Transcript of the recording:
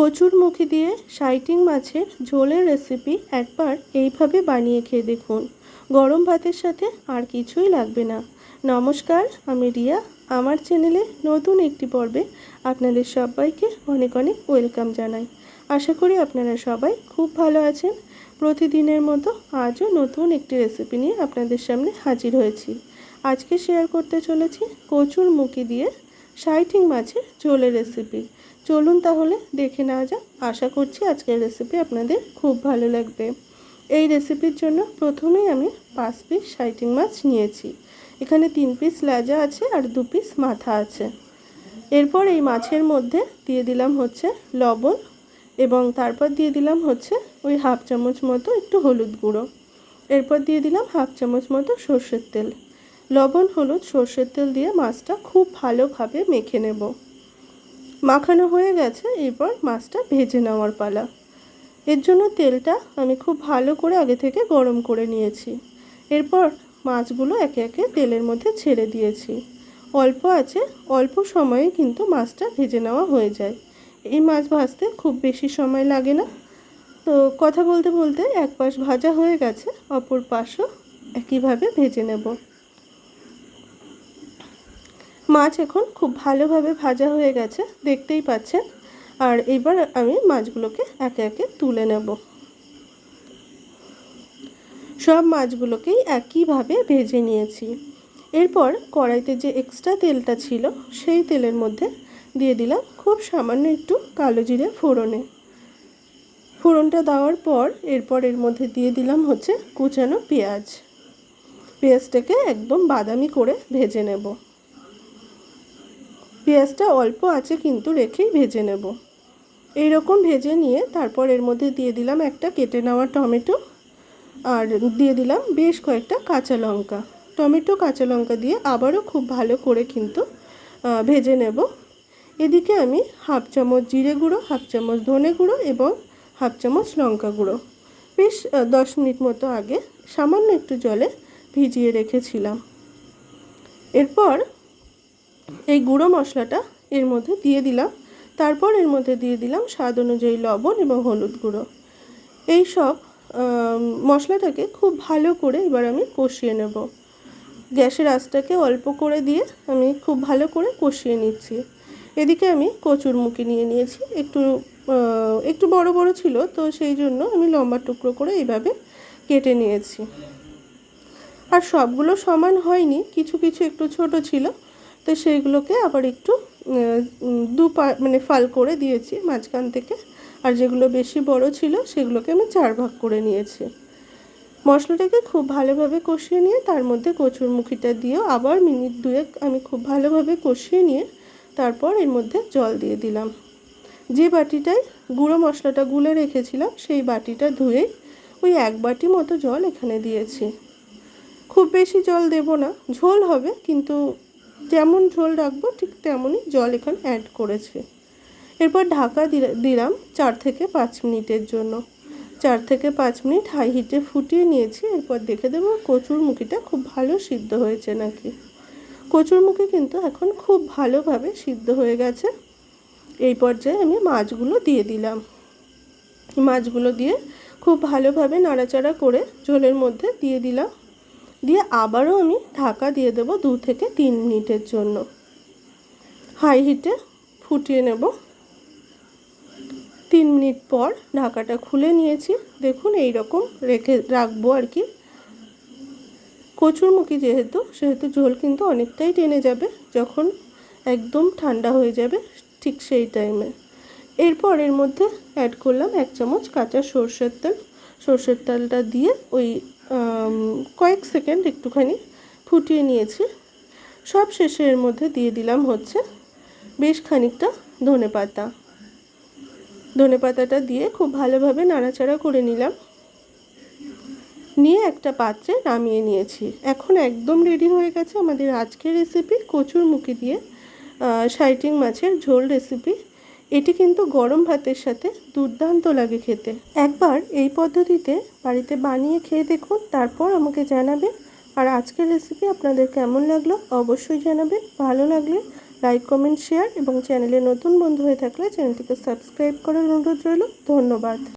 কচুর মুখি দিয়ে সাইটিং মাছের ঝোলের রেসিপি একবার এইভাবে বানিয়ে খেয়ে দেখুন। গরম ভাতের সাথে আর কিছুই লাগবে না। নমস্কার, আমি রিয়া। আমার চ্যানেলে নতুন একটি পর্বে আপনাদের সবাইকে অনেক অনেক ওয়েলকাম জানাই। আশা করি আপনারা সবাই খুব ভালো আছেন। প্রতিদিনের মতো আজও নতুন একটি রেসিপি নিয়ে আপনাদের সামনে হাজির হয়েছি। আজকে শেয়ার করতে চলেছি কচুর মুখি দিয়ে সাইটিং মাছের ঝোলের রেসিপি চলুন তাহলে দেখে নেওয়া যাক। আশা করছি আজকের রেসিপি আপনাদের খুব ভালো লাগবে। এই রেসিপির জন্য প্রথমেই আমি পাঁচ পিস সাইটিং মাছ নিয়েছি। এখানে তিন পিস লাজা আছে আর দু পিস মাথা আছে। এরপর এই মাছের মধ্যে দিয়ে দিলাম হচ্ছে লবণ এবং তারপর দিয়ে দিলাম হচ্ছে ওই হাফ চামচ মতো একটু হলুদ গুঁড়ো। এরপর দিয়ে দিলাম হাফ চামচ মতো সর্ষের তেল। লবণ, হলুদ, সর্ষের তেল দিয়ে মাছটা খুব ভালোভাবে মেখে নেব। মাখানো হয়ে গেছে, এরপর মাছটা ভেজে নেওয়ার পালা। এর জন্য তেলটা আমি খুব ভালো করে আগে থেকে গরম করে নিয়েছি। এরপর মাছগুলো একে একে তেলের মধ্যে ছেড়ে দিয়েছি। অল্প আছে, অল্প সময়ে কিন্তু মাছটা ভেজে নেওয়া হয়ে যায়। এই মাছ ভাজতে খুব বেশি সময় লাগে না। তো কথা বলতে বলতে এক পাশ ভাজা হয়ে গেছে, অপর পাশও একইভাবে ভেজে নেব। মাছ এখন খুব ভালোভাবে ভাজা হয়ে গেছে, দেখতেই পাচ্ছেন। আর এবার আমি মাছগুলোকে একে একে তুলে নেব। সব মাছগুলোকেই একইভাবে ভেজে নিয়েছি। এরপর কড়াইতে যে এক্সট্রা তেলটা ছিল, সেই তেলের মধ্যে দিয়ে দিলাম খুব সামান্য একটু কালো জিরে ফোড়নে। ফোড়নটা দেওয়ার পর এরপর এর মধ্যে দিয়ে দিলাম হচ্ছে কুচানো পেঁয়াজ। পেঁয়াজটাকে একদম বাদামি করে ভেজে নেব। পেঁয়াজটা অল্প আছে কিন্তু রেখেই ভেজে নেব। এই রকম ভেজে নিয়ে তারপর এর মধ্যে দিয়ে দিলাম একটা কেটে নেওয়া টমেটো আর দিয়ে দিলাম বেশ কয়েকটা কাঁচা লঙ্কা। টমেটো, কাঁচা লঙ্কা দিয়ে আবারও খুব ভালো করে কিন্তু ভেজে নেব। এদিকে আমি হাফ চামচ জিরে গুঁড়ো, হাফ চামচ ধনে গুঁড়ো এবং হাফ চামচ লঙ্কা গুঁড়ো। বেশ দশ মিনিট মতো আগে সামান্য একটু জলে ভিজিয়ে রেখেছিলাম। এরপর এই গুঁড়ো মশলাটা এর মধ্যে দিয়ে দিলাম। তারপর এর মধ্যে দিয়ে দিলাম স্বাদ অনুযায়ী লবণ এবং হলুদ গুঁড়ো। এই সব মশলাটাকে খুব ভালো করে এবার আমি কষিয়ে নেব। গ্যাসের আঁচটাকে অল্প করে দিয়ে আমি খুব ভালো করে কষিয়ে নিচ্ছি। এদিকে আমি কচুর মুখি নিয়ে নিয়েছি। একটু একটু বড় বড় ছিল, তো সেই জন্য আমি লম্বা টুকরো করে এইভাবে কেটে নিয়েছি। আর সবগুলো সমান হয়নি, কিছু কিছু একটু ছোট ছিল তো সেইগুলোকে আবার একটু দু পা মানে ফাল করে দিয়েছি মাঝখান থেকে। আর যেগুলো বেশি বড় ছিল সেগুলোকে আমি চার ভাগ করে নিয়েছি। মশলাটাকে খুব ভালোভাবে কষিয়ে নিয়ে তার মধ্যে কচুর মুখিটা দিয়েও আবার মিনিট দুয়েক আমি খুব ভালোভাবে কষিয়ে নিয়ে তারপর এর মধ্যে জল দিয়ে দিলাম। যে বাটিটায় গুঁড়ো মশলাটা গুলে রেখেছিলাম সেই বাটিটা ধুয়ে ওই এক বাটি মতো জল এখানে দিয়েছি। খুব বেশি জল দেব না, ঝোল হবে কিন্তু যেমন ঝোল রাখব, ঠিক তেমনই জল এখানে অ্যাড করেছে। এরপর ঢাকা দিলাম চার থেকে পাঁচ মিনিটের জন্য। চার থেকে পাঁচ মিনিট হাই হিটে ফুটিয়ে নিয়েছি, এরপর দেখে দেবো কচুর মুখিটা খুব ভালো সিদ্ধ হয়েছে নাকি। কচুর মুখি কিন্তু এখন খুব ভালোভাবে সিদ্ধ হয়ে গেছে। এই পর্যায়ে আমি মাছগুলো দিয়ে দিলাম। মাছগুলো দিয়ে খুব ভালোভাবে নাড়াচাড়া করে ঝোলের মধ্যে দিয়ে দিলাম। দিয়ে আবারও আমি ঢাকা দিয়ে দেবো দু থেকে তিন মিনিটের জন্য। হাই হিটে ফুটিয়ে নেব। তিন মিনিট পর ঢাকাটা খুলে নিয়েছি। দেখুন এই রকম রেখে রাখব আর কি। কচুরমুখী যেহেতু, সেহেতু ঝোল কিন্তু অনেকটাই টেনে যাবে। যখন একদম ঠান্ডা হয়ে যাবে, ঠিক সেই টাইমে এরপর এর মধ্যে অ্যাড করলাম এক চামচ কাঁচা সর্ষের তেল। সর্ষের তেলটা দিয়ে ওই কয়েক সেকেন্ড একটুখানি ফুটিয়ে নিয়েছি। সব শেষে এর মধ্যে দিয়ে দিলাম হচ্ছে বেশ খানিকটা ধনে পাতা। ধনে পাতাটা দিয়ে খুব ভালোভাবে নাড়াচাড়া করে নিলাম। নিয়ে একটা পাত্রে নামিয়ে নিয়েছি। এখন একদম রেডি হয়ে গেছে আমাদের আজকের রেসিপি কচুর মুখি দিয়ে সাইটিং মাছের ঝোল রেসিপি এটি কিন্তু গরম ভাতের সাথে দুর্দান্ত লাগে খেতে। একবার এই পদ্ধতিতে বাড়িতে বানিয়ে খেয়ে দেখুন, তারপর আমাকে জানাবেন। আর আজকের রেসিপি আপনাদের কেমন লাগল অবশ্যই জানাবেন। ভালো লাগলে লাইক কমেন্ট শেয়ার এবং চ্যানেলে নতুন বন্ধু হয়ে থাকলে চ্যানেলটিকে সাবস্ক্রাইব করার অনুরোধ রইল। ধন্যবাদ।